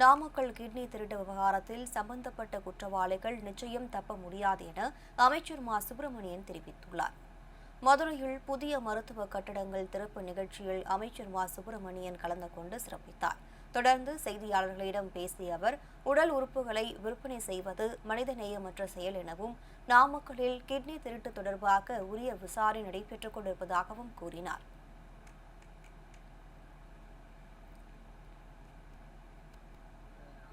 Namakkal kidney திருட்டு விவகாரத்தில் சம்பந்தப்பட்ட குற்றவாளிகள் நிச்சயம் தப்ப முடியாது என அமைச்சர் மா. சுப்பிரமணியன் தெரிவித்துள்ளார். மதுரையில் புதிய மருத்துவ கட்டடங்கள் திறப்பு நிகழ்ச்சியில் அமைச்சர் மா. சுப்பிரமணியன் கலந்து கொண்டு சிறப்பித்தார். தொடர்ந்து செய்தியாளர்களிடம் பேசிய அவர் உடல் உறுப்புகளை விற்பனை செய்வது மனிதநேயமற்ற செயல் எனவும் நாமக்கலில் கிட்னி திருட்டு தொடர்பாக உரிய விசாரணை நடைபெற்றுக் கொண்டிருப்பதாகவும் கூறினார்.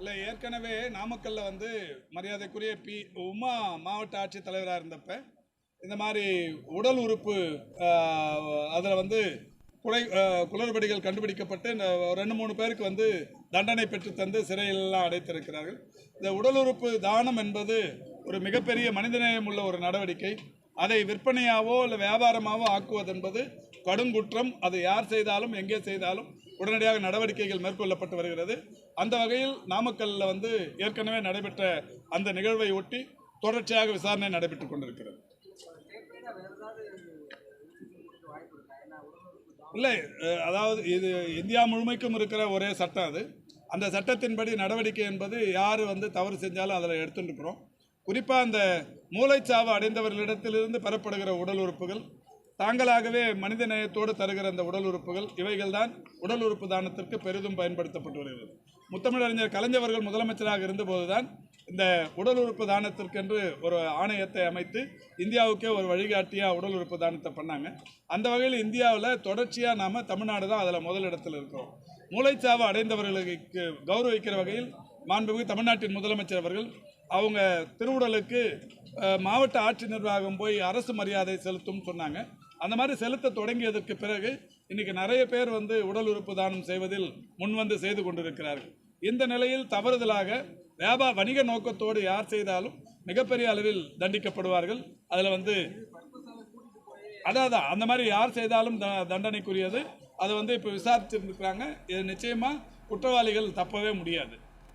இல்லை ஏற்கனவே நாமக்கல்ல வந்து மரியாதைக்குரிய பி உமா மாவட்ட ஆட்சித்தலைவராக இருந்தப்ப இந்த மாதிரி உடல் உறுப்பு அதில் வந்து குலை குளறுபடிகள் கண்டுபிடிக்கப்பட்டு இந்த ரெண்டு மூணு பேருக்கு வந்து தண்டனை பெற்று தந்து சிறையிலெல்லாம் அடைத்திருக்கிறார்கள். இந்த உடல் உறுப்பு தானம் என்பது ஒரு மிகப்பெரிய மனிதநேயம் உள்ள ஒரு நடவடிக்கை. அதை விற்பனையாவோ இல்லை வியாபாரமாகவோ ஆக்குவதென்பது கடுங்குற்றம். அது யார் செய்தாலும் எங்கே செய்தாலும் உடனடியாக நடவடிக்கைகள் மேற்கொள்ளப்பட்டு வருகிறது. அந்த வகையில் நாமக்கல்ல வந்து ஏற்கனவே நடைபெற்ற அந்த நிகழ்வை ஒட்டி தொடர்ச்சியாக விசாரணை நடைபெற்றுக் கொண்டிருக்கிறது. இல்லை அதாவது இது இந்தியா முழுமைக்கும் இருக்கிற ஒரே சட்டம் அது. அந்த சட்டத்தின்படி நடவடிக்கை என்பது யார் வந்து தவறு செஞ்சாலும் அதில் எடுத்துட்டு இருக்கிறோம் குறிப்பாக அந்த மூளைச்சாவு அடைந்தவர்களிடத்திலிருந்து பெறப்படுகிற உடல் உறுப்புகள் தாங்களாகவே மனித நேயத்தோடு தருகிற அந்த உடல் உறுப்புகள் இவைகள் தான் உடல் உறுப்பு தானத்திற்கு பெரிதும் பயன்படுத்தப்பட்டு வருகிறது. முத்தமிழறிஞர் கலைஞர்கள் முதலமைச்சராக இருந்தபோதுதான் இந்த உடல் உறுப்பு தானத்திற்கென்று ஒரு ஆணையத்தை அமைத்து இந்தியாவுக்கே ஒரு வழிகாட்டியாக உடல் உறுப்பு தானத்தை பண்ணாங்க. அந்த வகையில் இந்தியாவில் தொடர்ச்சியாக நாம் தமிழ்நாடு தான் அதில் முதலிடத்தில் இருக்கிறோம். மூளைச்சாவு அடைந்தவர்களுக்கு கௌரவிக்கிற வகையில் மாண்புமிகு தமிழ்நாட்டின் முதலமைச்சர் அவர்கள் அவங்க திருவுடலுக்கு மாவட்ட ஆட்சி நிர்வாகம் போய் அரசு மரியாதை செலுத்தும் சொன்னாங்க. அந்த மாதிரி செலுத்த தொடங்கியதற்கு பிறகு இன்னைக்கு நிறைய பேர் வந்து உடல் உறுப்பு தானம் செய்வதில் முன்வந்து செய்து கொண்டிருக்கிறார்கள். இந்த நிலையில் தவறுதலாக வியாபார வணிக நோக்கத்தோடு யார் செய்தாலும் மிகப்பெரிய அளவில் தண்டிக்கப்படுவார்கள். அதில் வந்து அதான் அதான் அந்த மாதிரி யார் செய்தாலும் த தண்டனைக்குரியது. அதை வந்து இப்போ விசாரிச்சுருக்கிறாங்க. இது நிச்சயமாக குற்றவாளிகள் தப்பவே முடியாது.